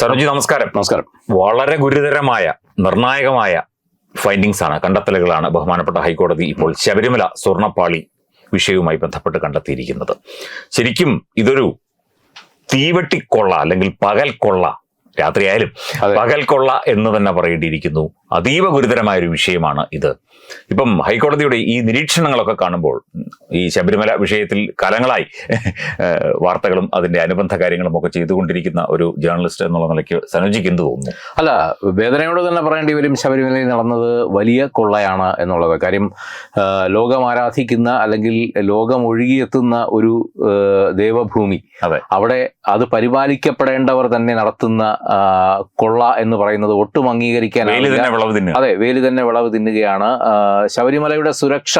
സരോജി നമസ്കാരം. നമസ്കാരം. വളരെ ഗുരുതരമായ നിർണായകമായ ഫൈൻഡിങ്സ് ആണ് കണ്ടെത്തലുകളാണ് ബഹുമാനപ്പെട്ട ഹൈക്കോടതി ഇപ്പോൾ ശബരിമല സ്വർണപ്പാളി വിഷയവുമായി ബന്ധപ്പെട്ട് കണ്ടെത്തിയിരിക്കുന്നത്. ശരിക്കും ഇതൊരു തീവെട്ടിക്കൊള്ള അല്ലെങ്കിൽ പകൽ കൊള്ള രാത്രിയായാലും. പകൽ കൊള്ള എന്ന് തന്നെ പറയേണ്ടിയിരിക്കുന്നു. അതീവ ഗുരുതരമായ ഒരു വിഷയമാണ് ഇത്. ഇപ്പം ഹൈക്കോടതിയുടെ ഈ നിരീക്ഷണങ്ങളൊക്കെ കാണുമ്പോൾ ഈ ശബരിമല വിഷയത്തിൽ കാലങ്ങളായി വാർത്തകളും അതിന്റെ അനുബന്ധ കാര്യങ്ങളും ഒക്കെ ചെയ്തുകൊണ്ടിരിക്കുന്ന ഒരു ജേർണലിസ്റ്റ് എന്നുള്ള നിലയ്ക്ക് സനുജിക്ക് എന്ത് തോന്നുന്നു? അല്ല വേദനയോട് തന്നെ പറയേണ്ടി വരും ശബരിമലയിൽ നടന്നത് വലിയ കൊള്ളയാണ് എന്നുള്ളത്. കാര്യം ലോകം ആരാധിക്കുന്ന അല്ലെങ്കിൽ ലോകം ഒഴുകിയെത്തുന്ന ഒരു ദേവഭൂമി അതെ. അവിടെ അത് പരിപാലിക്കപ്പെടേണ്ടവർ തന്നെ നടത്തുന്ന കൊള്ള എന്ന് പറയുന്നത് ഒട്ടും അംഗീകരിക്കാൻ വിളവ് തിന്നുക. അതെ വേലി തന്നെ വിളവ് തിന്നുകയാണ്. ശബരിമലയുടെ സുരക്ഷ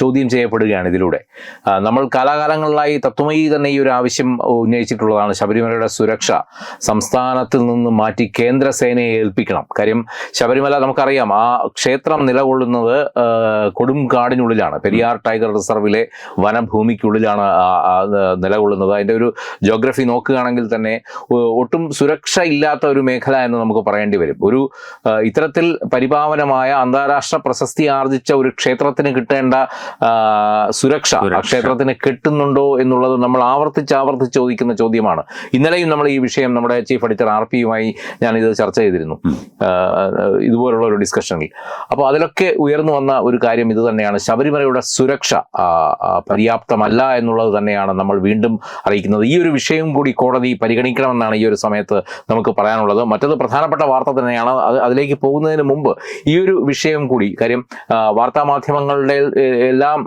ചോദ്യം ചെയ്യപ്പെടുകയാണ് ഇതിലൂടെ. നമ്മൾ കാലാകാലങ്ങളിലായി തത്വമയി തന്നെ ഈ ഒരു ആവശ്യം ഉന്നയിച്ചിട്ടുള്ളതാണ് ശബരിമലയുടെ സുരക്ഷ. സംസ്ഥാനത്തിൽ നിന്ന് മാറ്റി കേന്ദ്ര സേനയെ ഏൽപ്പിക്കണം. കാര്യം ശബരിമല നമുക്കറിയാം ആ ക്ഷേത്രം നിലകൊള്ളുന്നത് കൊടുങ്കാടിനുള്ളിലാണ് കൊടും കാടിനുള്ളിലാണ്. പെരിയാർ ടൈഗർ റിസർവിലെ വനഭൂമിക്കുള്ളിലാണ് നിലകൊള്ളുന്നത്. അതിന്റെ ഒരു ജോഗ്രഫി നോക്കുകയാണെങ്കിൽ തന്നെ ഒട്ടും സുരക്ഷ ഇല്ലാത്ത ഒരു മേഖല എന്ന് നമുക്ക് പറയേണ്ടി വരും. ഒരു ഇത്തരത്തിൽ പരിപാവനമായ അന്താരാഷ്ട്ര പ്രശസ്തി ആർജിച്ച ഒരു ക്ഷേത്രത്തിന് കിട്ടേണ്ട സുരക്ഷ ആ. ക്ഷേത്രത്തിന് കിട്ടുന്നുണ്ടോ എന്നുള്ളത് നമ്മൾ ആവർത്തിച്ച് ആവർത്തിച്ച് ചോദിക്കുന്ന ചോദ്യമാണ്. ഇന്നലെയും നമ്മൾ ഈ വിഷയം നമ്മുടെ ചീഫ് എഡിറ്റർ ആർ പിയുമായി ഞാൻ ഇത് ചർച്ച ചെയ്തിരുന്നു. ഇതുപോലുള്ള ഒരു ഡിസ്കഷനിൽ. അപ്പോൾ അതിലൊക്കെ ഉയർന്നു വന്ന ഒരു കാര്യം ഇത് തന്നെയാണ്. ശബരിമലയുടെ സുരക്ഷ പര്യാപ്തമല്ല എന്നുള്ളത് തന്നെയാണ് നമ്മൾ വീണ്ടും അറിയിക്കുന്നത്. ഈ ഒരു വിഷയം കൂടി കോടതി പരിഗണിക്കണമെന്നാണ് ഈ ഒരു സമയത്ത് നമുക്ക് പറയാനുള്ളത്. മറ്റത് പ്രധാനപ്പെട്ട വാർത്ത തന്നെയാണ്. അത് അതിലേക്ക് പോകുന്നതിന് മുമ്പ് ഈ ഒരു വിഷയം കൂടി കാര്യം വാർത്താമാധ്യമങ്ങളുടെ വാർത്താ മാധ്യമങ്ങളുടെ എല്ലാം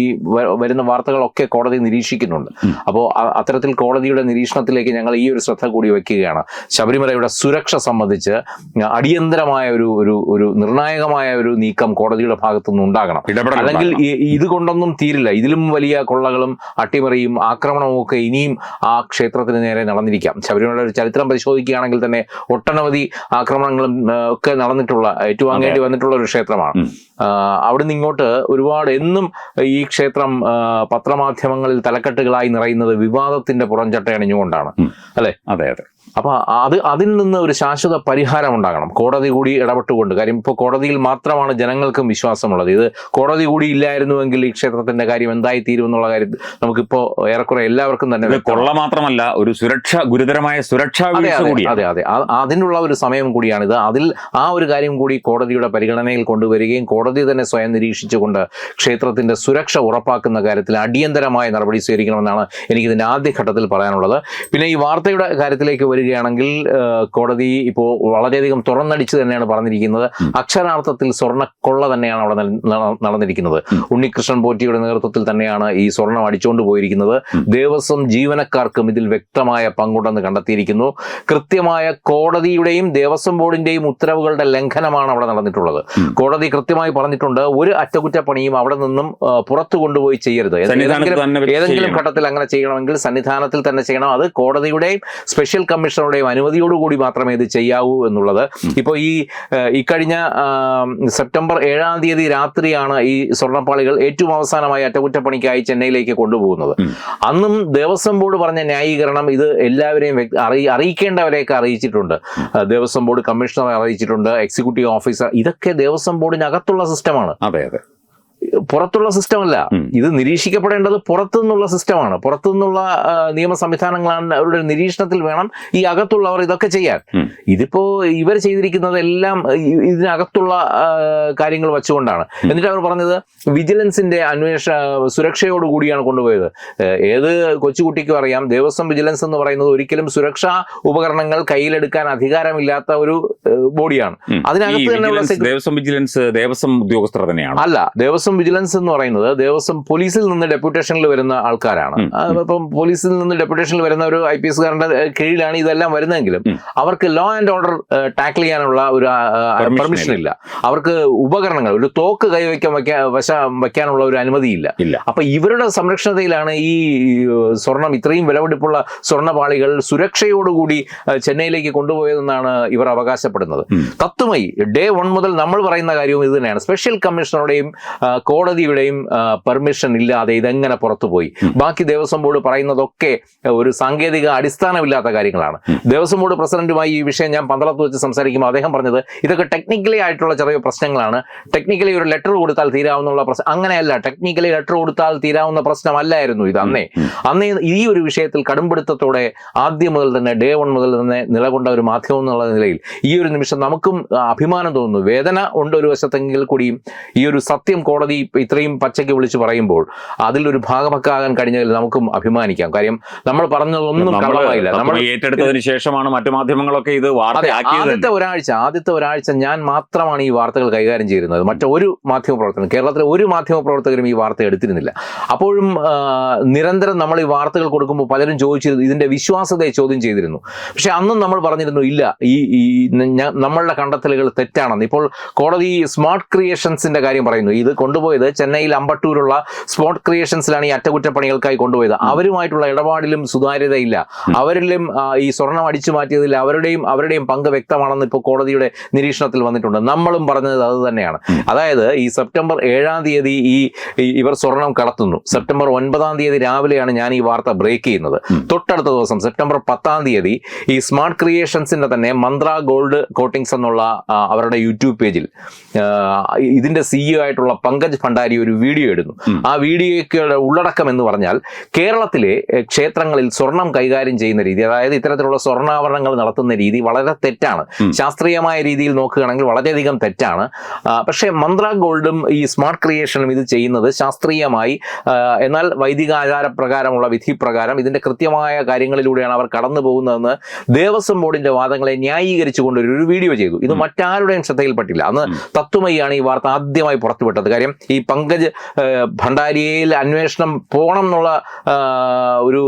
ഈ വരുന്ന വാർത്തകളൊക്കെ കോടതി നിരീക്ഷിക്കുന്നുണ്ട്. അപ്പോൾ അത്തരത്തിൽ കോടതിയുടെ നിരീക്ഷണത്തിലേക്ക് ഞങ്ങൾ ഈ ഒരു ശ്രദ്ധ കൂടി വയ്ക്കുകയാണ്. ശബരിമലയുടെ സുരക്ഷ സംബന്ധിച്ച് അടിയന്തരമായ ഒരു ഒരു ഒരു നിർണായകമായ ഒരു നീക്കം കോടതിയുടെ ഭാഗത്തു നിന്ന് ഉണ്ടാകണം അല്ലെങ്കിൽ ഇതുകൊണ്ടൊന്നും ഇത് കൊണ്ടൊന്നും തീരില്ല. ഇതിലും വലിയ കൊള്ളകളും അട്ടിമറിയും ആക്രമണവും ഒക്കെ ഇനിയും ആ ക്ഷേത്രത്തിന് നേരെ നടന്നിരിക്കാം. ശബരിമലയുടെ ഒരു ചരിത്രം പരിശോധിക്കുകയാണെങ്കിൽ തന്നെ ഒട്ടനവധി ആക്രമണങ്ങളും ഒക്കെ നടന്നിട്ടുള്ള ഏറ്റുവാങ്ങേണ്ടി വന്നിട്ടുള്ള ഒരു ക്ഷേത്രമാണ്. അവിടെ നിന്ന് അവിടുന്ന് ഇങ്ങോട്ട് ഒരുപാട് എന്നും ഈ ക്ഷേത്രം പത്രമാധ്യമങ്ങളിൽ തലക്കെട്ടുകളായി നിറയുന്നത് വിവാദത്തിന്റെ പുറംചട്ടയണിഞ്ഞുകൊണ്ടാണ്. അല്ലേ? അതെ അതെ. അപ്പൊ അത് അതിൽ നിന്ന് ഒരു ശാശ്വത പരിഹാരം ഉണ്ടാകണം. കോടതി കൂടി ഇടപെട്ടുകൊണ്ട്. കാര്യം ഇപ്പോൾ കോടതിയിൽ മാത്രമാണ് ജനങ്ങൾക്കും വിശ്വാസമുള്ളത്. ഇത് കോടതി കൂടി ഇല്ലായിരുന്നുവെങ്കിൽ ഈ ക്ഷേത്രത്തിന്റെ കാര്യം എന്തായി തീരും എന്നുള്ള കാര്യം നമുക്കിപ്പോ ഏറെക്കുറെ എല്ലാവർക്കും തന്നെ കൊള്ള മാത്രമല്ല ഒരു സുരക്ഷ ഗുരുതരമായ സുരക്ഷാ അതെ അതെ അതിനുള്ള ഒരു സമയം ഇത്. അതിൽ ആ ഒരു കാര്യം കൂടി കോടതിയുടെ പരിഗണനയിൽ കൊണ്ടുവരികയും കോടതി തന്നെ സ്വയം നിരീക്ഷിച്ചുകൊണ്ട് ക്ഷേത്രത്തിന്റെ സുരക്ഷ ഉറപ്പാക്കുന്ന കാര്യത്തിൽ അടിയന്തരമായ നടപടി സ്വീകരിക്കണമെന്നാണ് എനിക്കിതിന്റെ ആദ്യഘട്ടത്തിൽ പറയാനുള്ളത്. പിന്നെ ഈ വാർത്തയുടെ കാര്യത്തിലേക്ക് വരികയാണെങ്കിൽ കോടതി ഇപ്പോൾ വളരെയധികം തുറന്നടിച്ച് തന്നെയാണ് പറഞ്ഞിരിക്കുന്നത് അക്ഷരാർത്ഥത്തിൽ സ്വർണക്കൊള്ള തന്നെയാണ് അവിടെ നടന്നിരിക്കുന്നത്. ഉണ്ണികൃഷ്ണൻ പോറ്റിയുടെ നേതൃത്വത്തിൽ തന്നെയാണ് ഈ സ്വർണം അടിച്ചുകൊണ്ട് പോയിരിക്കുന്നത്. ദേവസ്വം ജീവനക്കാർക്കും ഇതിൽ വ്യക്തമായ പങ്കുണ്ടെന്ന് കണ്ടെത്തിയിരിക്കുന്നു കൃത്യമായ കോടതിയുടെയും ദേവസ്വം ബോർഡിന്റെയും ഉത്തരവുകളുടെ ലംഘനമാണ് അവിടെ നടന്നിട്ടുള്ളത്. കോടതി കൃത്യമായി പറഞ്ഞിട്ടുണ്ട് ഒരു അറ്റകുറ്റപ്പണിയും അവിടെ നിന്നും പുറത്തു കൊണ്ടുപോയി ചെയ്യരുത് ഏതെങ്കിലും. ഘട്ടത്തിൽ അങ്ങനെ ചെയ്യണമെങ്കിൽ സന്നിധാനത്തിൽ തന്നെ ചെയ്യണം അത് കോടതിയുടെയും സ്പെഷ്യൽ കമ്മീഷണറുടെയും അനുമതിയോടുകൂടി മാത്രമേ ഇത് ചെയ്യാവൂ എന്നുള്ളത്. ഇപ്പോൾ ഈ ഇക്കഴിഞ്ഞ സെപ്റ്റംബർ ഏഴാം തീയതി രാത്രിയാണ് ഈ സ്വർണപ്പാളികൾ ഏറ്റവും അവസാനമായി അറ്റകുറ്റപ്പണിക്കായി ചെന്നൈയിലേക്ക് കൊണ്ടുപോകുന്നത്. അന്നും ദേവസ്വം ബോർഡ് പറഞ്ഞ ന്യായീകരണം ഇത് എല്ലാവരെയും അറി അറിയി അറിയിക്കേണ്ടവരെയൊക്കെ അറിയിച്ചിട്ടുണ്ട്. ദേവസ്വം ബോർഡ് കമ്മീഷണറെ അറിയിച്ചിട്ടുണ്ട് എക്സിക്യൂട്ടീവ് ഓഫീസർ. ഇതൊക്കെ ദേവസ്വം ബോർഡിനകത്തുള്ള സിസ്റ്റമാണ്. അതെ അതെ. പുറത്തുള്ള സിസ്റ്റം അല്ല ഇത് നിരീക്ഷിക്കപ്പെടേണ്ടത് പുറത്തുനിന്നുള്ള സിസ്റ്റമാണ്. പുറത്തുനിന്നുള്ള നിയമ സംവിധാനങ്ങളാണ് അവരുടെ നിരീക്ഷണത്തിൽ വേണം ഈ അകത്തുള്ളവർ ഇതൊക്കെ ചെയ്യാൻ. ഇതിപ്പോ ഇവർ ചെയ്തിരിക്കുന്നത് എല്ലാം ഇതിനകത്തുള്ള കാര്യങ്ങൾ വെച്ചുകൊണ്ടാണ്. എന്നിട്ട് അവർ പറഞ്ഞത് വിജിലൻസിന്റെ അന്വേഷണ സുരക്ഷയോടുകൂടിയാണ് കൊണ്ടുപോയത്. ഏത് കൊച്ചുകുട്ടിക്കും അറിയാം. ദേവസ്വം വിജിലൻസ് എന്ന് പറയുന്നത് ഒരിക്കലും സുരക്ഷാ ഉപകരണങ്ങൾ കയ്യിലെടുക്കാൻ അധികാരമില്ലാത്ത ഒരു ബോഡിയാണ്. അതിനകത്ത് വിജിലൻസ് ദേവസ്വം വിജിലൻസ് ദേവസ്വം ഉദ്യോഗസ്ഥർ തന്നെയാണ്? അല്ല ദേവസ്വം വിജിലൻസ് എന്ന് പറയുന്നത് ദേവസ്വം പോലീസിൽ നിന്ന് ഡെപ്യൂട്ടേഷനിൽ വരുന്ന ആൾക്കാരാണ്. ഇപ്പം പോലീസിൽ നിന്ന് ഡെപ്യൂട്ടേഷനിൽ വരുന്ന ഒരു ഐ പി എസ്കാരന്റെ കീഴിലാണ് ഇതെല്ലാം വരുന്നതെങ്കിലും അവർക്ക് ലോ ആൻഡ് ഓർഡർ ടാക്കിൾ ചെയ്യാനുള്ള ഒരു പെർമിഷൻ ഇല്ല. അവർക്ക് ഉപകരണങ്ങൾ ഒരു തോക്ക് കൈവയ്ക്കാൻ വയ്ക്കാൻ വശ വയ്ക്കാനുള്ള ഒരു അനുമതിയില്ല ഇല്ല. അപ്പൊ ഇവരുടെ സംരക്ഷണതയിലാണ് ഈ സ്വർണം ഇത്രയും വിലപിടിപ്പുള്ള സ്വർണപാളികൾ സുരക്ഷയോടുകൂടി ചെന്നൈയിലേക്ക് കൊണ്ടുപോയതെന്നാണ് ഇവർ അവകാശപ്പെടുന്നത്. തത്വമായി ഡേ വൺ മുതൽ നമ്മൾ പറയുന്ന കാര്യവും ഇത് തന്നെയാണ്. സ്പെഷ്യൽ കമ്മീഷണറുടെയും കോടതിയുടെയും പെർമിഷൻ ഇല്ലാതെ ഇതെങ്ങനെ പുറത്തുപോയി? ബാക്കി ദേവസ്വം ബോർഡ് പറയുന്നതൊക്കെ ഒരു സാങ്കേതിക അടിസ്ഥാനമില്ലാത്ത കാര്യങ്ങളാണ്. ദേവസ്വം ബോർഡ് പ്രസിഡന്റുമായി ഈ വിഷയം ഞാൻ പന്തളത്ത് വെച്ച് സംസാരിക്കുമ്പോൾ അദ്ദേഹം പറഞ്ഞത് ഇതൊക്കെ ടെക്നിക്കലി ആയിട്ടുള്ള ചെറിയ പ്രശ്നങ്ങളാണ്. ടെക്നിക്കലി ഒരു ലെറ്റർ കൊടുത്താൽ തീരാവുന്നുള്ള പ്രശ്നം അങ്ങനെയല്ല ടെക്നിക്കലി ലെറ്റർ കൊടുത്താൽ തീരാവുന്ന പ്രശ്നമല്ലായിരുന്നു ഇത് അന്നേ. അന്നേ ഈ ഒരു വിഷയത്തിൽ കടുംപിടുത്തത്തോടെ ആദ്യം മുതൽ തന്നെ ഡേ വൺ മുതൽ തന്നെ നിലകൊണ്ട ഒരു മാധ്യമം എന്നുള്ള നിലയിൽ ഈ ഒരു നിമിഷം നമുക്കും അഭിമാനം തോന്നുന്നു. വേദന ഉണ്ട് ഒരു വശത്തെങ്കിൽ കൂടിയും ഈ ഒരു സത്യം കോടതി ഇപ്പ ഇത്രയും പച്ചയ്ക്ക് വിളിച്ച് പറയുമ്പോൾ അതിലൊരു ഭാഗമക്കാകാൻ കഴിഞ്ഞതിൽ നമുക്കും അഭിമാനിക്കാം. കാര്യം നമ്മൾ പറഞ്ഞതൊന്നും കളവായില്ല കള്ളമായില്ല. നമ്മൾ ഏറ്റെടുത്തതിനു ശേഷമാണ് മറ്റു മാധ്യമങ്ങളൊക്കെ ഇത് ആദ്യത്തെ ഒരാഴ്ച ആദ്യത്തെ ഒരാഴ്ച ഞാൻ മാത്രമാണ് ഈ വാർത്തകൾ കൈകാര്യം ചെയ്യുന്നത്. മറ്റൊരു മാധ്യമ പ്രവർത്തനം കേരളത്തിലെ ഒരു മാധ്യമ പ്രവർത്തകരും ഈ വാർത്ത എടുത്തിരുന്നില്ല. അപ്പോഴും നിരന്തരം നമ്മൾ ഈ വാർത്തകൾ കൊടുക്കുമ്പോൾ പലരും ചോദിച്ചിരുന്നു ഇതിന്റെ വിശ്വാസതയെ ചോദ്യം ചെയ്തിരുന്നു. പക്ഷെ അന്നും നമ്മൾ പറഞ്ഞിരുന്നു ഇല്ല ഈ നമ്മളുടെ കണ്ടെത്തലുകൾ തെറ്റാണെന്ന്. ഇപ്പോൾ കോടതി സ്മാർട്ട് ക്രിയേഷൻസിന്റെ കാര്യം പറയുന്നു. ഇത് കൊണ്ടുപോയത് ചെന്നൈയിൽ അമ്പട്ടൂരുള്ള സ്പോട്ട് ക്രിയേഷൻസിലാണ് ഈ അറ്റകുറ്റപ്പണികൾക്കായി കൊണ്ടുപോയത്. അവരുമായിട്ടുള്ള ഇടപാടിലും സുതാര്യതയില്ല. അവരിലും ഈ സ്വർണം അടിച്ചു മാറ്റിയതിൽ അവരുടെയും അവരുടെയും പങ്ക് വ്യക്തമാണെന്ന് ഇപ്പോൾ കോടതിയുടെ നിരീക്ഷണത്തിൽ വന്നിട്ടുണ്ട്. നമ്മളും പറഞ്ഞത് അത് തന്നെയാണ്. അതായത് ഈ സെപ്റ്റംബർ ഏഴാം തീയതി ഈ ഇവർ സ്വർണം കടത്തുന്നു. സെപ്റ്റംബർ ഒൻപതാം തീയതി രാവിലെയാണ് ഞാൻ ഈ വാർത്ത ബ്രേക്ക് ചെയ്യുന്നത്. തൊട്ടടുത്ത ദിവസം സെപ്റ്റംബർ പത്താം തീയതി ഈ സ്മാർട്ട് ക്രിയേഷൻസിന്റെ തന്നെ മന്ത്ര ഗോൾഡ് കോട്ടിങ്സ് എന്നുള്ള അവരുടെ യൂട്യൂബ് പേജിൽ ഇതിന്റെ സിഇഒ ആയിട്ടുള്ള പങ്കജ് ഭണ്ഡാരി ഒരു വീഡിയോ ഇടുന്നു. ആ വീഡിയോയ്ക്ക് ഉള്ളടക്കം എന്ന് പറഞ്ഞാൽ കേരളത്തിലെ ക്ഷേത്രങ്ങളിൽ സ്വർണം കൈകാര്യം ചെയ്യുന്ന രീതി അതായത് ഇത്തരത്തിലുള്ള സ്വർണാഭരണങ്ങൾ നടത്തുന്ന രീതി വളരെ തെറ്റാണ്. ശാസ്ത്രീയമായ രീതിയിൽ നോക്കുകയാണെങ്കിൽ വളരെയധികം തെറ്റാണ്. പക്ഷേ മന്ത്ര ഗോൾഡും ഈ സ്മാർട്ട് ക്രിയേഷനും ഇത് ചെയ്യുന്നത് ശാസ്ത്രീയമായി എന്നാൽ വൈദിക ആചാരപ്രകാരമുള്ള വിധി പ്രകാരം ഇതിന്റെ കൃത്യമായ കാര്യങ്ങളിലൂടെയാണ് അവർ കടന്നു പോകുന്നതെന്ന് ദേവസ്വം ബോർഡിന്റെ വാദങ്ങളെ ന്യായീകരിച്ചുകൊണ്ട് ഒരു വീഡിയോ ചെയ്തു. ഇത് മറ്റാരുടെയും ശ്രദ്ധയിൽപ്പെട്ടില്ല. അന്ന് തത്വമയിയാണ് ഈ വാർത്ത ആദ്യമായി പുറത്തുവിട്ടത്. കാര്യം ഈ പങ്കജ് ഭണ്ഡാരിയയിൽ അന്വേഷണം പോകണം എന്നുള്ള ഒരു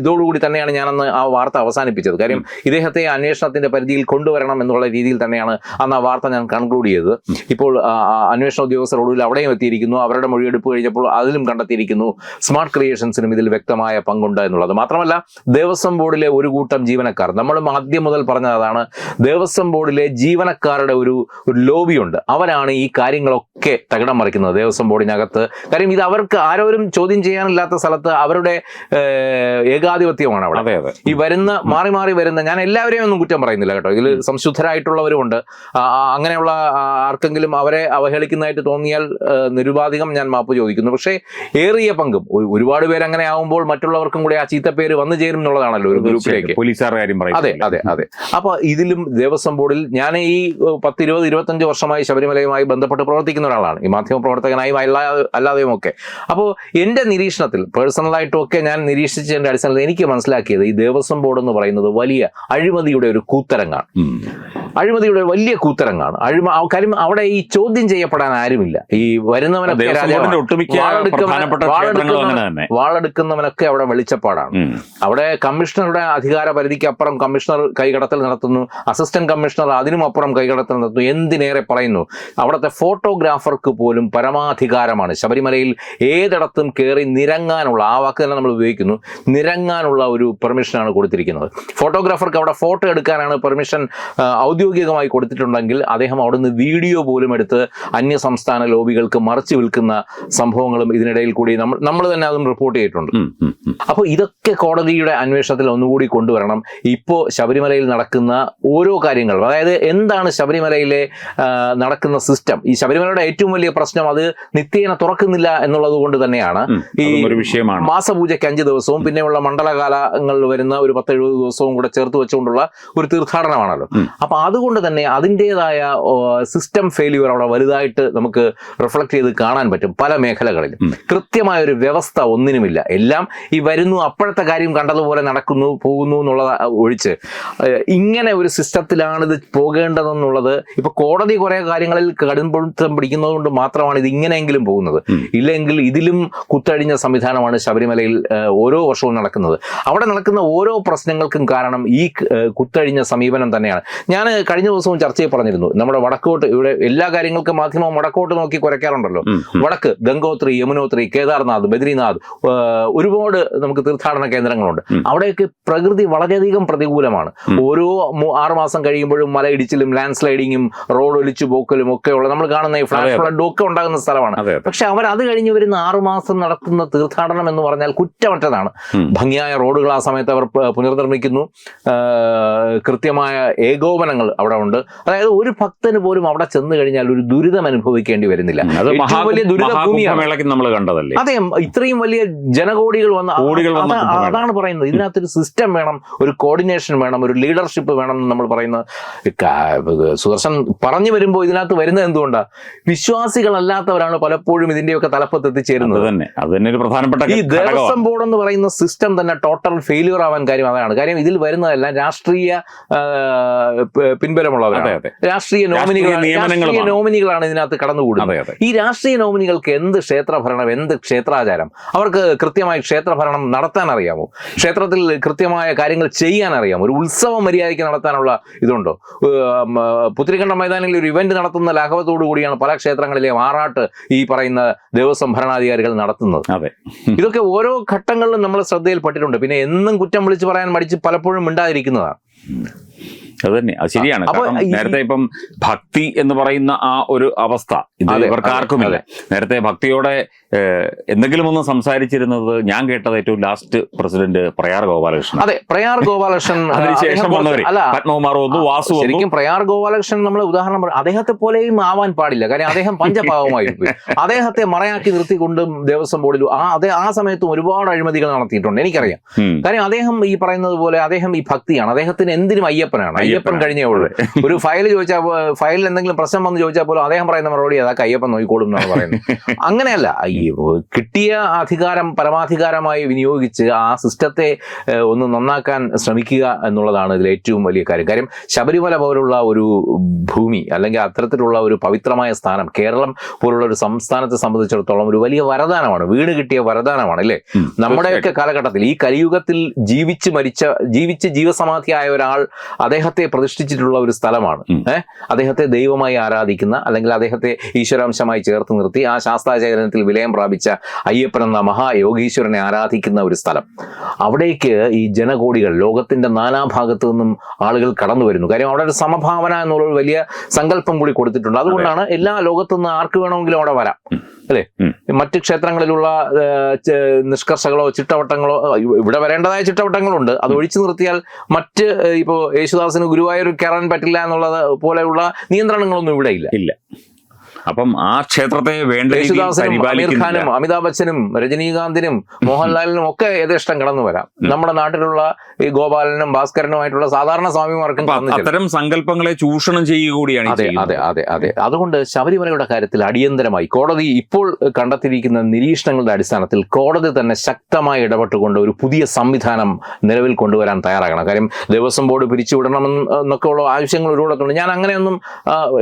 ഇതോടുകൂടി തന്നെയാണ് ഞാനന്ന് ആ വാർത്ത അവസാനിപ്പിച്ചത്. കാര്യം ഇദ്ദേഹത്തെ അന്വേഷണത്തിന്റെ പരിധിയിൽ കൊണ്ടുവരണം എന്നുള്ള രീതിയിൽ തന്നെയാണ് അന്ന് ആ വാർത്ത ഞാൻ കൺക്ലൂഡ് ചെയ്തത്. ഇപ്പോൾ അന്വേഷണ ഉദ്യോഗസ്ഥർ ഒടുവിൽ അവിടെയും എത്തിയിരിക്കുന്നു. അവരുടെ മൊഴിയെടുപ്പ് കഴിഞ്ഞപ്പോൾ അതിലും കണ്ടെത്തിയിരിക്കുന്നു. സ്മാർട്ട് ക്രിയേഷൻസിനും ഇതിൽ വ്യക്തമായ പങ്കുണ്ട് എന്നുള്ളത്. മാത്രമല്ല ദേവസ്വം ബോർഡിലെ ഒരു കൂട്ടം ജീവനക്കാർ നമ്മൾ ആദ്യം മുതൽ പറഞ്ഞതാണ് ദേവസ്വം ബോർഡിലെ ജീവനക്കാരുടെ ഒരു ലോബിയുണ്ട്. അവരാണ് ഈ കാര്യങ്ങളൊക്കെ തകിടം മറിക്കുന്നത്. ദേവസ്വം ബോർഡിനകത്ത്. കാര്യം ഇത് അവർക്ക് ആരോരും ചോദ്യം ചെയ്യാനില്ലാത്ത സ്ഥലത്ത് അവരുടെ ഏകാധിപത്യമാണ് അവിടെ. ഈ വരുന്ന മാറി മാറി വരുന്ന ഞാൻ എല്ലാവരെയും ഒന്നും കുറ്റം പറയുന്നില്ല കേട്ടോ. ഇതിൽ സംശുദ്ധരായിട്ടുള്ളവരുമുണ്ട് അങ്ങനെയുള്ള ആർക്കെങ്കിലും അവരെ അവഹേളിക്കുന്നതായിട്ട് തോന്നിയാൽ നിരുപാധികം ഞാൻ മാപ്പ് ചോദിക്കുന്നു. പക്ഷേ ഏറിയ പങ്കും ഒരു- ഒരുപാട് പേര് അങ്ങനെ ആവുമ്പോൾ മറ്റുള്ളവർക്കും കൂടി ആ ചീത്തപ്പേര് വന്നു ചേരും എന്നുള്ളതാണല്ലോ ഒരു ഗ്രൂപ്പിലേക്ക്. പോലീസുകാരുടെ കാര്യം അതെ അതെ അതെ. അപ്പൊ ഇതിലും ദേവസ്വം ബോർഡിൽ ഞാൻ ഈ പത്ത് ഇരുപത് ഇരുപത്തഞ്ച് വർഷമായി ശബരിമലയുമായി ബന്ധപ്പെട്ട് പ്രവർത്തിക്കുന്ന ഒരാളാണ് ഈ മാധ്യമ പ്രവർത്തകനായും അല്ലാതെ അല്ലാതെയും ഒക്കെ അപ്പോൾ എന്റെ നിരീക്ഷണത്തിൽ പേഴ്സണലായിട്ടും ഒക്കെ ഞാൻ നിരീക്ഷിച്ചതിന്റെ അടിസ്ഥാനത്തിൽ എനിക്ക് മനസ്സിലാക്കിയത് ഈ ദേവസ്വം ബോർഡ് എന്ന് പറയുന്നത് വലിയ അഴിമതിയുടെ ഒരു കൂത്തരങ്ങാണ്. അഴിമതിയുടെ വലിയ കൂത്തരങ്ങാണ്. അഴിമ കാര്യം അവിടെ ഈ ചോദ്യം ചെയ്യപ്പെടാൻ ആരുമില്ല. ഈ വാളെടുക്കുന്നവൻ- വാളെടുക്കുന്നവനൊക്കെ അവിടെ വെളിച്ചപ്പാടാണ്. അവിടെ കമ്മീഷണറുടെ അധികാര പരിധിക്ക് അപ്പുറം കമ്മീഷണർ കൈകടത്തൽ നടത്തുന്നു. അസിസ്റ്റന്റ് കമ്മീഷണർ അതിനും അപ്പുറം കൈകടത്തൽ നടത്തുന്നു. എന്തിനേറെ പറയുന്നു? അവിടുത്തെ ഫോട്ടോഗ്രാഫർക്ക് പോലും പരമാധികാരമാണ്. ശബരിമലയിൽ ഏതിടത്തും കയറി നിരങ്ങാനുള്ള ആ വാക്ക് തന്നെ നമ്മൾ ഉപയോഗിക്കുന്നു നിരങ്ങാനുള്ള ഒരു പെർമിഷനാണ് കൊടുത്തിരിക്കുന്നത്. ഫോട്ടോഗ്രാഫർക്ക് അവിടെ ഫോട്ടോ എടുക്കാനാണ് പെർമിഷൻ ഔദ്യോഗികമായി കൊടുത്തിട്ടുണ്ടെങ്കിൽ അദ്ദേഹം അവിടുന്ന് വീഡിയോ പോലും എടുത്ത് അന്യ സംസ്ഥാന ലോബികൾക്ക് മറച്ചു വിൽക്കുന്ന സംഭവങ്ങളും ഇതിനിടയിൽ കൂടി നമ്മൾ നമ്മൾ തന്നെ അതും റിപ്പോർട്ട് ചെയ്തിട്ടുണ്ട്. അപ്പോൾ ഇതൊക്കെ കോടതിയുടെ അന്വേഷണത്തിൽ ഒന്നുകൂടി കൊണ്ടുവരണം. ഇപ്പോൾ ശബരിമലയിൽ നടക്കുന്ന ഓരോ കാര്യങ്ങളും അതായത് എന്താണ് ശബരിമലയിലെ നടക്കുന്ന സിസ്റ്റം ഈ ശബരിമലയുടെ ഏറ്റവും വലിയ പ്രശ്നം അത് നിത്യേന തുറക്കുന്നില്ല എന്നുള്ളത് കൊണ്ട് തന്നെയാണ്. ഈ ഒരു വിഷയമാണ്. മാസപൂജയ്ക്ക് അഞ്ച് ദിവസവും പിന്നെയുള്ള മണ്ഡലകാലങ്ങളിൽ വരുന്ന ഒരു പത്ത് എഴുപത് ദിവസവും കൂടെ ചേർത്ത് വെച്ചുകൊണ്ടുള്ള ഒരു തീർത്ഥാടനമാണല്ലോ. അപ്പൊ അതുകൊണ്ട് തന്നെ അതിന്റെതായ സിസ്റ്റം ഫെയിലിയർ അവിടെ വലുതായിട്ട് നമുക്ക് റിഫ്ലക്ട് ചെയ്ത് കാണാൻ പറ്റും പല മേഖലകളിലും. കൃത്യമായ ഒരു വ്യവസ്ഥ ഒന്നിനുമില്ല. എല്ലാം ഈ വരുന്നു അപ്പോഴത്തെ കാര്യം കണ്ടതുപോലെ നടക്കുന്നു പോകുന്നു എന്നുള്ളത് ഒഴിച്ച്. ഇങ്ങനെ ഒരു സിസ്റ്റത്തിലാണ് ഇത് പോകേണ്ടതെന്നുള്ളത് ഇപ്പൊ കോടതി കുറെ കാര്യങ്ങളിൽ കടുംപിടുത്തം പിടിക്കുന്നത് കൊണ്ട് മാത്രമാണ് ഇത് ഇങ്ങനെയെങ്കിലും പോകുന്നത്. ഇല്ലെങ്കിൽ ഇതിലും കുത്തഴിഞ്ഞ സംവിധാനമാണ് ശബരിമലയിൽ ഓരോ വർഷവും നടക്കുന്നത് അവിടെ നടക്കുന്ന ഓരോ പ്രശ്നങ്ങൾക്കും കാരണം ഈ കുത്തഴിഞ്ഞ സമീപനം തന്നെയാണ് ഞാൻ കഴിഞ്ഞ ദിവസവും ചർച്ചയിൽ പറഞ്ഞിരുന്നു നമ്മുടെ വടക്കോട്ട് ഇവിടെ എല്ലാ കാര്യങ്ങൾക്കും മാധ്യമം വടക്കോട്ട് നോക്കി കുരയ്ക്കാറുണ്ടല്ലോ. വടക്ക് ഗംഗോത്രി യമുനോത്രി കേദാർനാഥ് ബദ്രിനാഥ് ഒരുപാട് നമുക്ക് തീർത്ഥാടന കേന്ദ്രങ്ങളുണ്ട്. അവിടെയൊക്കെ പ്രകൃതി വളരെയധികം പ്രതികൂലമാണ് ഓരോ ആറുമാസം ആറ് മാസം കഴിയുമ്പോഴും മലയിടിച്ചിലും ലാൻഡ് സ്ലൈഡിങ്ങും റോഡ് ഒലിച്ചു പോക്കലും ഒക്കെയുള്ള നമ്മൾ കാണുന്ന ഈ ഫ്ലാഷ്. ഫ്ലഡും ഒക്കെ ഉണ്ടാകുന്ന സ്ഥലമാണ്. പക്ഷെ അവർ അത് കഴിഞ്ഞ് വരുന്ന ആറുമാസം നടത്തുന്ന തീർത്ഥാടനം എന്ന് പറഞ്ഞാൽ കുറ്റമറ്റതാണ്. ഭംഗിയായ റോഡുകൾ ആ സമയത്ത് അവർ പുനർനിർമ്മിക്കുന്നു. കൃത്യമായ ഏകോപനങ്ങൾ അവിടെ ഉണ്ട്. അതായത് ഒരു ഭക്തന് പോലും അവിടെ ചെന്ന് കഴിഞ്ഞാൽ ഒരു ദുരിതം അനുഭവിക്കേണ്ടി വരുന്നില്ല. വലിയ നമ്മൾ കണ്ടതല്ലേ? അതെ ഇത്രയും വലിയ ജനകോടികൾ വന്ന. അതാണ് പറയുന്നത്. ഇതിനകത്തൊരു സിസ്റ്റം വേണം ഒരു കോർഡിനേഷൻ വേണം ഒരു ലീഡർഷിപ്പ് വേണം എന്ന് നമ്മൾ പറയുന്നത്. സുദർശൻ പറഞ്ഞു വരുമ്പോൾ ഇതിനകത്ത് വരുന്നത് എന്തുകൊണ്ടാ? വിശ്വാസികളല്ലാത്തവരാണ് പലപ്പോഴും ഇതിന്റെയൊക്കെ തലപ്പത്ത് എത്തിച്ചേരുന്നത് തന്നെ. അത് തന്നെ ഒരു പ്രധാനപ്പെട്ട ഈ ദേവസ്വം ബോർഡ് എന്ന് പറയുന്ന സിസ്റ്റം തന്നെ ടോട്ടൽ ഫെയിലിയർ ആവാൻ കാര്യം അതാണ്. കാര്യം ഇതിൽ വരുന്നതെല്ലാം രാഷ്ട്രീയ പിൻബലമുള്ളവർ പിൻബലമുള്ളവരാണ്. രാഷ്ട്രീയ നോമിനികൾ. നോമിനികളാണ് ഇതിനകത്ത് കടന്നുകൂടുന്നത്. ഈ രാഷ്ട്രീയ നോമിനികൾക്ക് എന്ത് ക്ഷേത്രഭരണം എന്ത് ക്ഷേത്രാചാരം? അവർക്ക് കൃത്യമായി ക്ഷേത്രഭരണം നടത്താൻ അറിയാമോ? ക്ഷേത്രത്തിൽ കൃത്യമായ കാര്യങ്ങൾ ചെയ്യാൻ അറിയാമോ? ഒരു ഉത്സവം മര്യാദയ്ക്ക് നടത്താനുള്ള ഇതുണ്ടോ? പുത്തിരിക്കണ്ട മൈതാനിൽ ഒരു ഇവന്റ് നടത്തുന്ന ലാഘവത്തോടു കൂടിയാണ് പല ക്ഷേത്രങ്ങളിലെ മാറാട്ട് ഈ പറയുന്ന ദേവസ്വം ഭരണാധികാരികൾ നടത്തുന്നത്. അതെ. ഇതൊക്കെ ഓരോ ഘട്ടങ്ങളിലും നമ്മൾ ശ്രദ്ധയിൽപ്പെട്ടിട്ടുണ്ട്. പിന്നെ എന്നും കുറ്റം വിളിച്ച് പറയാൻ മടിച്ച് പലപ്പോഴും മിണ്ടാതിരിക്കുന്നതാണ്. അത് തന്നെ. അത് ശരിയാണ്. അപ്പൊ നേരത്തെ ഇപ്പം ഭക്തി എന്ന് പറയുന്ന ആ ഒരു അവസ്ഥ ഇത് ഇവർക്ക് ആർക്കും ആർക്കുമില്ല നേരത്തെ ഭക്തിയോടെ എന്തെങ്കിലും ഒന്ന് സംസാരിച്ചിരുന്നത് ഞാൻ കേട്ടത് ഏറ്റവും ലാസ്റ്റ് പ്രസിഡന്റ് പ്രയാർ ഗോപാലകൃഷ്ണൻ. അതെ പ്രയാർ ഗോപാലകൃഷ്ണൻ അതിനുശേഷം വന്നവര് പത്മകുമാർ വന്നു വാസു ശരിക്കും പ്രയാർ ഗോപാലകൃഷ്ണൻ നമ്മൾ ഉദാഹരണം പറയും അദ്ദേഹത്തെ പോലെയും ആവാൻ പാടില്ല. കാര്യം അദ്ദേഹം പഞ്ചഭാവമായി പോയി. അദ്ദേഹത്തെ മറയാക്കി നിർത്തിക്കൊണ്ടും ദേവസ്വം ബോർഡിൽ ആ അതേ ആ സമയത്തും ഒരുപാട് അഴിമതികൾ നടത്തിയിട്ടുണ്ട് എനിക്കറിയാം. കാര്യം അദ്ദേഹം ഈ പറയുന്നത് പോലെ അദ്ദേഹം ഈ ഭക്തിയാണ്. അദ്ദേഹത്തിന് എന്തിനും അയ്യപ്പനാണ്. അയ്യപ്പൻ കഴിഞ്ഞേ ഉള്ളൂ. ഒരു ഫയൽ ചോദിച്ചാൽ ഫയലിൽ എന്തെങ്കിലും പ്രശ്നം വന്ന് ചോദിച്ചാൽ പോലും അദ്ദേഹം പറയുന്ന മറുപടി അതൊക്കെ അയ്യപ്പൻ നോക്കിക്കോളും എന്നാണ് പറയുന്നത്. അങ്ങനെയല്ല ഈ കിട്ടിയ അധികാരം പരമാധികാരമായി വിനിയോഗിച്ച് ആ സിസ്റ്റത്തെ ഒന്ന് നന്നാക്കാൻ ശ്രമിക്കുക എന്നുള്ളതാണ് ഇതിൽ ഏറ്റവും വലിയ കാര്യം. കാര്യം ശബരിമല പോലുള്ള ഒരു ഭൂമി അല്ലെങ്കിൽ അത്തരത്തിലുള്ള ഒരു പവിത്രമായ സ്ഥാനം കേരളം പോലുള്ള ഒരു സംസ്ഥാനത്തെ സംബന്ധിച്ചിടത്തോളം ഒരു വലിയ വരദാനമാണ്. വീട് കിട്ടിയ വരദാനമാണ് അല്ലേ. നമ്മുടെയൊക്കെ കാലഘട്ടത്തിൽ ഈ കലിയുഗത്തിൽ ജീവിച്ച് മരിച്ച ജീവിച്ച് ജീവസമാധിയായ ഒരാൾ അദ്ദേഹത്തെ പ്രതിഷ്ഠിച്ചിട്ടുള്ള ഒരു സ്ഥലമാണ്. ഏഹ് അദ്ദേഹത്തെ ദൈവമായി ആരാധിക്കുന്ന അല്ലെങ്കിൽ അദ്ദേഹത്തെ ഈശ്വരാംശമായി ചേർത്ത് നിർത്തി ആ ശാസ്ത്രാചരണത്തിൽ വിലയം പ്രാപിച്ച അയ്യപ്പൻ എന്ന മഹായോഗീശ്വരനെ ആരാധിക്കുന്ന ഒരു സ്ഥലം. അവിടേക്ക് ഈ ജനകോടികൾ ലോകത്തിന്റെ നാനാഭാഗത്തു നിന്നും ആളുകൾ കടന്നു വരുന്നു. കാര്യം അവിടെ ഒരു സമഭാവന എന്നുള്ള വലിയ സങ്കല്പം കൂടി കൊടുത്തിട്ടുണ്ട്. അതുകൊണ്ടാണ് എല്ലാ ലോകത്തു നിന്ന് ആർക്ക് വേണമെങ്കിലും അവിടെ വരാം. അല്ലേ? മറ്റ് ക്ഷേത്രങ്ങളിലുള്ള നിഷ്കർഷകളോ ചിട്ടവട്ടങ്ങളോ ഇവിടെ വരേണ്ടതായ ചിട്ടവട്ടങ്ങളുണ്ട്. അത് ഒഴിച്ചു നിർത്തിയാൽ മറ്റ് ഇപ്പോ യേശുദാസിന് ഗുരുവായൂർ കയറാൻ പറ്റില്ല എന്നുള്ളത് പോലെയുള്ള നിയന്ത്രണങ്ങളൊന്നും ഇവിടെ ഇല്ല. ഇല്ല. അപ്പം ആ ക്ഷേത്രത്തെ വേണ്ട അമീർ ഖാനും അമിതാഭ് ബച്ചനും രജനീകാന്തിനും മോഹൻലാലിനും ഒക്കെ യഥേഷ്ടം കടന്നു വരാം. നമ്മുടെ നാട്ടിലുള്ള ഈ ഗോപാലനും ഭാസ്കരനുമായിട്ടുള്ള സാധാരണ സ്വാമിമാർക്കും. അത്തരം സങ്കല്പങ്ങളെ ചൂഷണം ചെയ്യുക കൂടിയാണ് അതെ അതെ അതെ അതെ. അതുകൊണ്ട് ശബരിമലയുടെ കാര്യത്തിൽ അടിയന്തരമായി കോടതി ഇപ്പോൾ കണ്ടെത്തിയിരിക്കുന്ന നിരീക്ഷണങ്ങളുടെ അടിസ്ഥാനത്തിൽ കോടതി തന്നെ ശക്തമായി ഇടപെട്ടുകൊണ്ട് ഒരു പുതിയ സംവിധാനം നിലവിൽ കൊണ്ടുവരാൻ തയ്യാറാകണം. കാര്യം ദേവസ്വം ബോർഡ് പിരിച്ചുവിടണം എന്നൊക്കെ ഉള്ള ആവശ്യങ്ങൾ ഒരുപാടൊക്കെ ഞാൻ അങ്ങനെയൊന്നും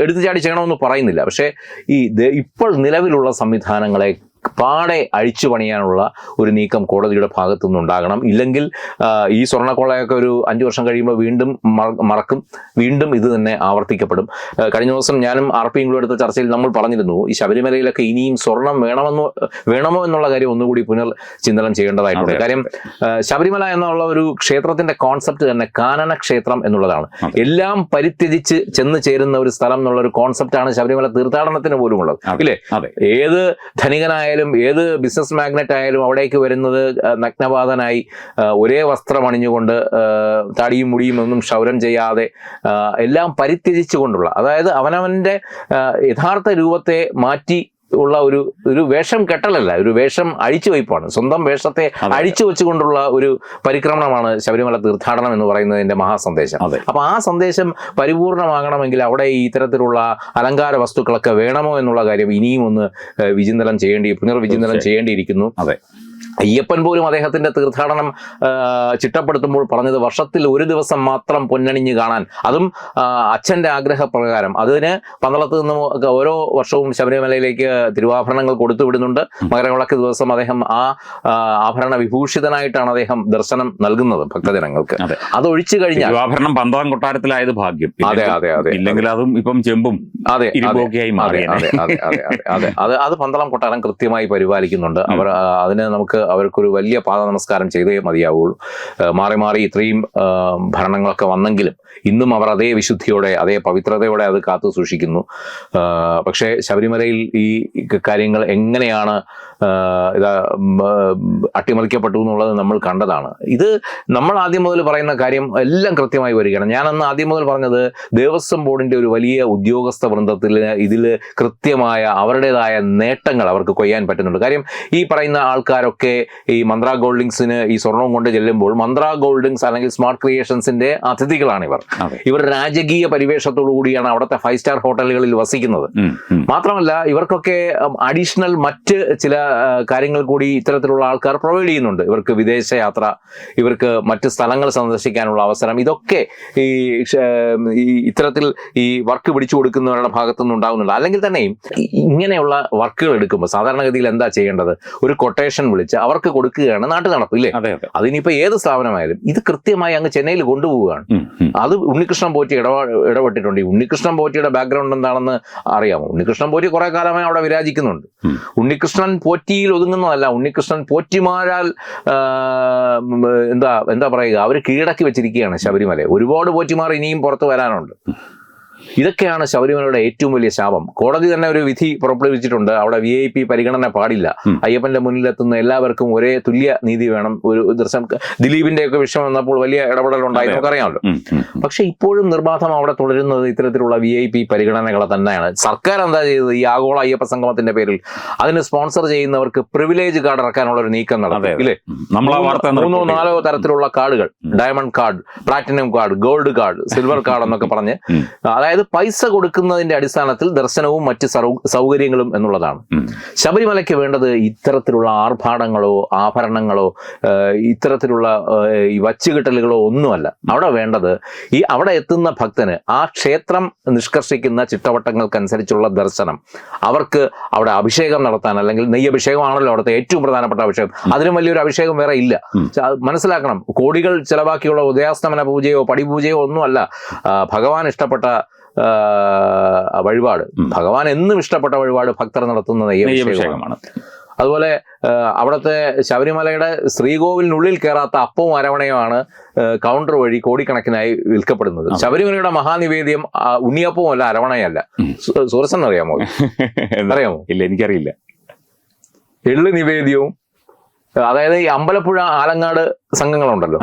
എടുത്തു ചാടി ചെയ്യണമെന്ന് പറയുന്നില്ല. പക്ഷേ ഈ ഇപ്പോൾ നിലവിലുള്ള സംവിധാനങ്ങളെ പാടെ അഴിച്ചു പണിയാനുള്ള ഒരു നീക്കം കോടതിയുടെ ഭാഗത്തു നിന്നുണ്ടാകണം. ഇല്ലെങ്കിൽ ഈ സ്വർണക്കൊള്ളയൊക്കെ ഒരു അഞ്ചു വർഷം കഴിയുമ്പോൾ വീണ്ടും മറക്കും. വീണ്ടും ഇത് തന്നെ ആവർത്തിക്കപ്പെടും. കഴിഞ്ഞ ദിവസം ഞാനും ആർ പി എടുത്ത ചർച്ചയിൽ നമ്മൾ പറഞ്ഞിരുന്നു ഈ ശബരിമലയിലൊക്കെ ഇനിയും സ്വർണം വേണമെന്നോ വേണമോ എന്നുള്ള കാര്യം ഒന്നുകൂടി പുനർ ചിന്തനം ചെയ്യേണ്ടതായിട്ടുണ്ട് കാര്യം ശബരിമല എന്നുള്ള ഒരു ക്ഷേത്രത്തിന്റെ കോൺസെപ്റ്റ് തന്നെ കാനന ക്ഷേത്രം എന്നുള്ളതാണ് എല്ലാം പരിത്യജിച്ച് ചെന്ന് ചേരുന്ന ഒരു സ്ഥലം എന്നുള്ള ഒരു കോൺസെപ്റ്റാണ് ശബരിമല തീർത്ഥാടനത്തിന് പോലും ഉള്ളത് അല്ലേ ഇല്ലേ ഏത് ധനികനായാലും ഏത് ബിസിനസ് മാഗ്നറ്റ് ആയാലും അവിടേക്ക് വരുന്നത് നഗ്നപാതനായി ഒരേ വസ്ത്രം അണിഞ്ഞുകൊണ്ട് തടിയും മുടിയും ഒന്നും ക്ഷൗരം ചെയ്യാതെ എല്ലാം പരിത്യജിച്ചുകൊണ്ടുള്ള അതായത് അവനവന്റെ യഥാർത്ഥ രൂപത്തെ മാറ്റി ഉള്ള ഒരു ഒരു വേഷം കെട്ടലല്ല ഒരു വേഷം അഴിച്ചു വയ്പ്പാണ്. സ്വന്തം വേഷത്തെ. അഴിച്ചു വെച്ചുകൊണ്ടുള്ള ഒരു പരിക്രമണമാണ് ശബരിമല തീർത്ഥാടനം എന്ന് പറയുന്നതിന്റെ മഹാസന്ദേശം. അപ്പൊ ആ സന്ദേശം പരിപൂർണമാകണമെങ്കിൽ അവിടെ ഇത്തരത്തിലുള്ള അലങ്കാര വസ്തുക്കളൊക്കെ വേണമോ എന്നുള്ള കാര്യം ഇനിയും ഒന്ന് വിചിന്തനം ചെയ്യേണ്ടി പുനർവിചിന്തനം. ചെയ്യേണ്ടിയിരിക്കുന്നു. അതെ. അയ്യപ്പൻ പോലും അദ്ദേഹത്തിന്റെ തീർത്ഥാടനം ചിട്ടപ്പെടുത്തുമ്പോൾ പറഞ്ഞത് വർഷത്തിൽ ഒരു ദിവസം മാത്രം പൊന്നണിഞ്ഞ് കാണാൻ. അതും അച്ഛന്റെ ആഗ്രഹപ്രകാരം. അതിന് പന്തളത്ത് നിന്നും ഒക്കെ ഓരോ വർഷവും ശബരിമലയിലേക്ക് തിരുവാഭരണങ്ങൾ കൊടുത്തു വിടുന്നുണ്ട്. മകരവിളക്ക് ദിവസം അദ്ദേഹം ആ ആഭരണ വിഭൂഷിതനായിട്ടാണ് അദ്ദേഹം ദർശനം നൽകുന്നത് ഭക്തജനങ്ങൾക്ക്. അതെ. ഒഴിച്ചു കഴിഞ്ഞാൽ തിരുവാഭരണം പന്തളം കൊട്ടാരത്തിലായത് ഭാഗ്യം. അതെ അതെ അതെ. ഇല്ലെങ്കിൽ അതും ഇപ്പം ചെമ്പും അതെ അതെ അതെ അതെ അതെ പന്തളം കൊട്ടാരം കൃത്യമായി പരിപാലിക്കുന്നുണ്ട്. അവർ അതിന് നമുക്ക് അവർക്കൊരു വലിയ പാദ നമസ്കാരം ചെയ്തേ മതിയാവുള്ളൂ. മാറി മാറി ഇത്രയും ഭരണങ്ങളൊക്കെ വന്നെങ്കിലും ഇന്നും അവർ അതേ വിശുദ്ധിയോടെ അതേ പവിത്രതയോടെ അത് കാത്തു സൂക്ഷിക്കുന്നു പക്ഷേ ശബരിമലയിൽ ഈ കാര്യങ്ങൾ എങ്ങനെയാണ് ഇതാ അട്ടിമറിക്കപ്പെട്ടു എന്നുള്ളത് നമ്മൾ കണ്ടതാണ്. ഇത് നമ്മൾ ആദ്യം മുതൽ പറയുന്ന കാര്യം എല്ലാം കൃത്യമായി വരികയാണ്. ഞാനന്ന് ആദ്യം മുതൽ പറഞ്ഞത് ദേവസ്വം ബോർഡിന്റെ ഒരു വലിയ ഉദ്യോഗസ്ഥ വൃന്ദത്തിൽ ഇതിൽ കൃത്യമായ അവരുടേതായ നേട്ടങ്ങൾ അവർക്ക് കൊയ്യാൻ പറ്റുന്നുണ്ട്. കാര്യം ഈ പറയുന്ന ആൾക്കാരൊക്കെ ഈ മന്ത്ര ഗോൾഡിങ്സിന് ഈ സ്വർണവും കൊണ്ട് ചെല്ലുമ്പോൾ മന്ത്ര ഗോൾഡിങ്സ് അല്ലെങ്കിൽ സ്മാർട്ട് ക്രിയേഷൻസിന്റെ അതിഥികളാണ് ഇവർ. ഇവർ രാജകീയ പരിവേഷത്തോടു കൂടിയാണ് അവിടുത്തെ ഫൈവ് സ്റ്റാർ ഹോട്ടലുകളിൽ വസിക്കുന്നത്. മാത്രമല്ല ഇവർക്കൊക്കെ അഡീഷണൽ മറ്റ് ചില കാര്യങ്ങൾ കൂടി ഇത്തരത്തിലുള്ള ആൾക്കാർ പ്രൊവൈഡ് ചെയ്യുന്നുണ്ട്. ഇവർക്ക് വിദേശയാത്ര ഇവർക്ക് മറ്റ് സ്ഥലങ്ങൾ സന്ദർശിക്കാനുള്ള അവസരം. ഇതൊക്കെ ഈ ഇത്തരത്തിൽ ഈ വർക്ക് പിടിച്ചു കൊടുക്കുന്നവരുടെ ഭാഗത്തുനിന്ന് ഉണ്ടാകുന്നുണ്ട്. അല്ലെങ്കിൽ തന്നെയും ഇങ്ങനെയുള്ള വർക്കുകൾ എടുക്കുമ്പോൾ സാധാരണഗതിയിൽ എന്താ ചെയ്യേണ്ടത്? ഒരു കൊട്ടേഷൻ വിളിച്ച് അവർക്ക് കൊടുക്കുകയാണ് നാട്ടു നടപ്പ് ഇല്ലേ? അതെ അതെ. അതിനിപ്പോ ഏത് സ്ഥാപനമായാലും ഇത് കൃത്യമായി അങ്ങ് ചെന്നൈയിൽ കൊണ്ടുപോവുകയാണ്. അത് ഉണ്ണികൃഷ്ണൻ പോറ്റി ഇടപാ ഇടപെട്ടിട്ടുണ്ട്. ഈ ഉണ്ണികൃഷ്ണൻ പോറ്റിയുടെ ബാക്ക്ഗ്രൗണ്ട് എന്താണെന്ന് അറിയാമോ? ഉണ്ണികൃഷ്ണൻ പോറ്റി കുറെ കാലമായി അവിടെ വിരാജിക്കുന്നുണ്ട്. ഉണ്ണികൃഷ്ണൻ ഉണ്ണികൃഷ്ണൻ പോറ്റിയിൽ ഒതുങ്ങുന്നതല്ല. ഉണ്ണികൃഷ്ണൻ പോറ്റിമാരാൽ എന്താ എന്താ പറയുക അവർ കീഴടക്കി വെച്ചിരിക്കുകയാണ് ശബരിമല ഒരുപാട് പോറ്റിമാർ ഇനിയും പുറത്ത് വരാനുണ്ട്. ഇതൊക്കെയാണ് ശബരിമലയുടെ ഏറ്റവും വലിയ ശാപം. കോടതി തന്നെ ഒരു വിധി പുറപ്പെടുവിച്ചിട്ടുണ്ട്. അവിടെ വി ഐ പി പരിഗണന പാടില്ല. അയ്യപ്പന്റെ മുന്നിലെത്തുന്ന എല്ലാവർക്കും ഒരേ തുല്യ നീതി വേണം. ഒരു ദർശനം ദിലീപിന്റെ ഒക്കെ വിഷയം വന്നപ്പോൾ വലിയ ഇടപെടൽ ഉണ്ടായി. നമുക്കറിയാമല്ലോ. പക്ഷെ ഇപ്പോഴും നിർബാധം അവിടെ തുടരുന്നത് ഇത്തരത്തിലുള്ള വി ഐ പി പരിഗണനകളെ തന്നെയാണ്. സർക്കാർ എന്താ ചെയ്തത്? ഈ ആഗോള അയ്യപ്പ സംഗമത്തിന്റെ പേരിൽ അതിന് സ്പോൺസർ ചെയ്യുന്നവർക്ക് പ്രിവിലേജ് കാർഡ് ഇറക്കാനുള്ള ഒരു നീക്കം നടത്തി. ഇല്ലേ? മൂന്നോ നാലോ തരത്തിലുള്ള കാർഡുകൾ. Diamond card platinum card gold card silver card എന്നൊക്കെ പറഞ്ഞ് ഉം. അതായത് പൈസ കൊടുക്കുന്നതിന്റെ അടിസ്ഥാനത്തിൽ ദർശനവും മറ്റ് സൗകര്യങ്ങളും എന്നുള്ളതാണ്. ശബരിമലയ്ക്ക് വേണ്ടത് ഇത്തരത്തിലുള്ള ആർഭാടങ്ങളോ ആഭരണങ്ങളോ ഇത്തരത്തിലുള്ള ഈ വച്ചുകിട്ടലുകളോ ഒന്നുമല്ല. അവിടെ വേണ്ടത് ഈ അവിടെ എത്തുന്ന ഭക്തന് ആ ക്ഷേത്രം നിഷ്കർഷിക്കുന്ന ചിട്ടവട്ടങ്ങൾക്കനുസരിച്ചുള്ള ദർശനം. അവർക്ക് അവിടെ അഭിഷേകം നടത്താൻ അല്ലെങ്കിൽ നെയ്യഭിഷേകമാണല്ലോ അവിടുത്തെ ഏറ്റവും പ്രധാനപ്പെട്ട അഭിഷേകം. അതിലും വലിയൊരു അഭിഷേകം വേറെ ഇല്ല. മനസ്സിലാക്കണം. കോടികൾ ചെലവാക്കിയുള്ള ഉദയാസ്തമന പൂജയോ പടിപൂജയോ ഒന്നുമല്ല. ഭഗവാൻ ഇഷ്ടപ്പെട്ട വഴിപാട്. ഭഗവാൻ എന്നും ഇഷ്ടപ്പെട്ട വഴിപാട് ഭക്തർ നടത്തുന്ന നെയ്യഭിഷേകമാണ് അതുപോലെ അവിടുത്തെ ശബരിമലയുടെ ശ്രീകോവിലിനുള്ളിൽ കയറാത്ത അപ്പവും അരവണയുമാണ് കൗണ്ടർ വഴി കോടിക്കണക്കിനായി വിൽക്കപ്പെടുന്നത്. ശബരിമലയുടെ മഹാനിവേദ്യം ഉണ്ണിയപ്പവും അല്ല അരവണയല്ല. സുരസൻ അറിയാമോ? അറിയാമോ? ഇല്ല എനിക്കറിയില്ല. എള്ളു നിവേദ്യവും അതായത് ഈ അമ്പലപ്പുഴ ആലങ്ങാട് സംഘങ്ങളുണ്ടല്ലോ.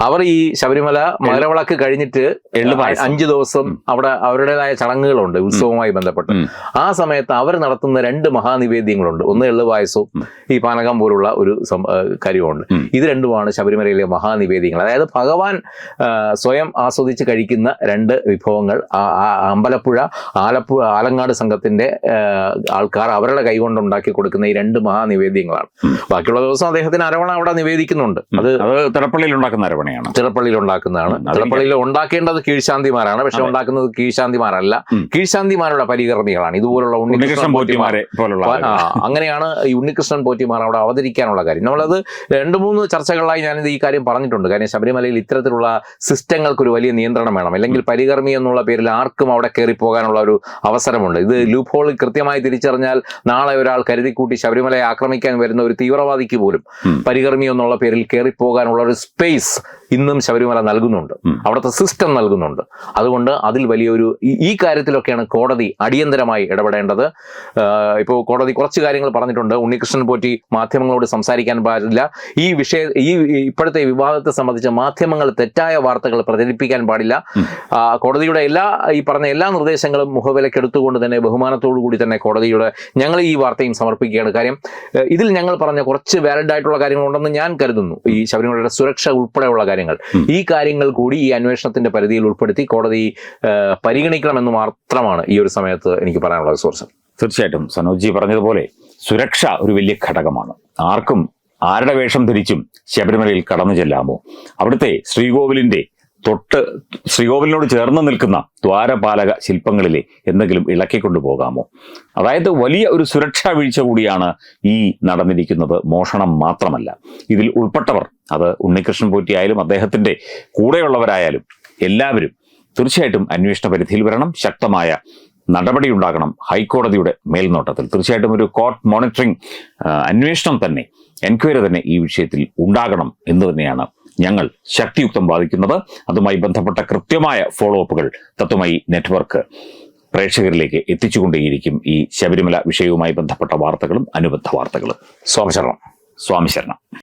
അവർ ഈ ശബരിമല മകരവിളക്ക് കഴിഞ്ഞിട്ട്. അഞ്ചു ദിവസം അവിടെ അവരുടേതായ ചടങ്ങുകളുണ്ട് ഉത്സവവുമായി ബന്ധപ്പെട്ട്. ആ സമയത്ത് അവർ നടത്തുന്ന രണ്ട് മഹാനിവേദ്യങ്ങളുണ്ട്. ഒന്ന് എള്ളുപായസവും ഈ പാനകം പോലുള്ള ഒരു കാര്യമുണ്ട്. ഇത് രണ്ടുമാണ് ശബരിമലയിലെ മഹാനിവേദ്യങ്ങൾ. അതായത് ഭഗവാൻ സ്വയം ആസ്വദിച്ച് കഴിക്കുന്ന രണ്ട് വിഭവങ്ങൾ അമ്പലപ്പുഴ ആലപ്പുഴ ആലങ്ങാട് സംഘത്തിന്റെ ആൾക്കാർ അവരുടെ കൈകൊണ്ട് ഉണ്ടാക്കി കൊടുക്കുന്ന ഈ രണ്ട് മഹാനിവേദ്യങ്ങളാണ്. ബാക്കിയുള്ള ദിവസം അദ്ദേഹത്തിന് അരവണ അവിടെ നിവേദിക്കുന്നുണ്ട്. അത് അത് തിടപ്പള്ളിയിൽ ഉണ്ടാക്കുന്ന അരവണയാണ് തിളപ്പള്ളിയിൽ ഉണ്ടാക്കുന്നതാണ്. ഉം, തിളപ്പള്ളിയിൽ ഉണ്ടാക്കേണ്ടത് കീഴ്ശാന്തിമാരാണ്. പക്ഷെ ഉണ്ടാക്കുന്നത് കീഴ്ശാന്തിമാരല്ല. കീഴ്ശാന്തിമാരുടെ പരികർമ്മികളാണ്. ഇതുപോലുള്ള ഉണ്ണികൃഷ്ണൻ പോറ്റിമാരെ പോലുള്ള അങ്ങനെയാണ് ഈ ഉണ്ണികൃഷ്ണൻ പോറ്റിമാർ അവിടെ അവതരിക്കാനുള്ള കാര്യം. നമ്മളത് രണ്ട് മൂന്ന് ചർച്ചകളിലായി ഞാനിത് ഈ കാര്യം പറഞ്ഞിട്ടുണ്ട്. കാര്യം ശബരിമലയിൽ ഇത്തരത്തിലുള്ള സിസ്റ്റങ്ങൾക്ക് ഒരു വലിയ നിയന്ത്രണം വേണം. അല്ലെങ്കിൽ പരികർമ്മി എന്നുള്ള പേരിൽ ആർക്കും അവിടെ കയറി പോകാനുള്ള ഒരു അവസരമുണ്ട്. ഇത് ലൂപ്പ് ഹോളിൽ കൃത്യമായി തിരിച്ചറിഞ്ഞാൽ നാളെ ഒരാൾ കരുതിക്കൂട്ടി ശബരിമലയെ ആക്രമിക്കാൻ വരുന്ന ഒരു തീവ്രവാദിക്ക് പോലും. പരികർമ്മി എന്നുള്ള പേരിൽ കയറി പോകാനുള്ള ഒരു സ്പേസ് ഇന്നും ശബരിമല നൽകുന്നുണ്ട്. അവിടുത്തെ സിസ്റ്റം നൽകുന്നുണ്ട്. അതുകൊണ്ട് അതിൽ വലിയൊരു ഈ- കാര്യത്തിലൊക്കെയാണ് കോടതി അടിയന്തരമായി ഇടപെടേണ്ടത്. ഇപ്പോൾ കോടതി കുറച്ച് കാര്യങ്ങൾ പറഞ്ഞിട്ടുണ്ട്. ഉണ്ണികൃഷ്ണൻ പോറ്റി മാധ്യമങ്ങളോട് സംസാരിക്കാൻ പാടില്ല. ഈ വിഷയ ഈ ഇപ്പോഴത്തെ വിവാദത്തെ സംബന്ധിച്ച് മാധ്യമങ്ങൾ തെറ്റായ വാർത്തകൾ പ്രചരിപ്പിക്കാൻ പാടില്ല. കോടതിയുടെ എല്ലാ ഈ പറഞ്ഞ എല്ലാ നിർദ്ദേശങ്ങളും മുഖവിലക്കെടുത്തുകൊണ്ട് തന്നെ ബഹുമാനത്തോടു കൂടി തന്നെ കോടതിയുടെ ഞങ്ങൾ ഈ വാർത്തയും സമർപ്പിക്കുകയാണ്. കാര്യം ഇതിൽ ഞങ്ങൾ പറഞ്ഞ കുറച്ച് വാലിഡ് ആയിട്ടുള്ള കാര്യങ്ങളുണ്ടെന്ന് ഞാൻ കരുതുന്നു. ഈ ശബരിമലയുടെ സുരക്ഷ ഉൾപ്പെടെയുള്ള കാര്യങ്ങൾ. ഈ കാര്യങ്ങൾ കൂടി ഈ അന്വേഷണത്തിന്റെ പരിധിയിൽ ഉൾപ്പെടുത്തി കോടതി പരിഗണിക്കണമെന്ന് മാത്രമാണ് ഈ ഒരു സമയത്ത് എനിക്ക് പറയാനുള്ള സോഴ്സ് തീർച്ചയായിട്ടും സനോജി പറഞ്ഞതുപോലെ സുരക്ഷ ഒരു വലിയ ഘടകമാണ്. ആർക്കും ആരുടെ വേഷം ധരിച്ചും ശബരിമലയിൽ കടന്നു ചെല്ലാമോ? അവിടുത്തെ ശ്രീകോവിലിന്റെ തൊട്ട് ശ്രീകോവിലിനോട് ചേർന്ന് നിൽക്കുന്ന ദ്വാരപാലക ശില്പങ്ങളിലെ എന്തെങ്കിലും ഇളക്കിക്കൊണ്ടു പോകാമോ അതായത് വലിയ ഒരു സുരക്ഷാ വീഴ്ച കൂടിയാണ് ഈ നടന്നിരിക്കുന്നത്. മോഷണം മാത്രമല്ല. ഇതിൽ ഉൾപ്പെട്ടവർ അത് ഉണ്ണികൃഷ്ണൻ പോറ്റിയായാലും അദ്ദേഹത്തിന്റെ കൂടെയുള്ളവരായാലും എല്ലാവരും തീർച്ചയായിട്ടും അന്വേഷണ പരിധിയിൽ വരണം. ശക്തമായ നടപടി ഉണ്ടാകണം ഹൈക്കോടതിയുടെ മേൽനോട്ടത്തിൽ. തീർച്ചയായിട്ടും ഒരു കോർട്ട് മോണിറ്ററിംഗ് അന്വേഷണം തന്നെ എൻക്വയറി തന്നെ ഈ വിഷയത്തിൽ ഉണ്ടാകണം എന്ന് തന്നെയാണ് ഞങ്ങൾ ശക്തിയുക്തം വാദിക്കുന്നത് അതുമായി ബന്ധപ്പെട്ട കൃത്യമായ ഫോളോ അപ്പുകൾ തത്വമായി നെറ്റ്വർക്ക് പ്രേക്ഷകരിലേക്ക് എത്തിച്ചുകൊണ്ടേയിരിക്കും ഈ ശബരിമല വിഷയവുമായി ബന്ധപ്പെട്ട വാർത്തകളും അനുബന്ധ വാർത്തകളും. സ്വാമിശരണം. സ്വാമി ശരണം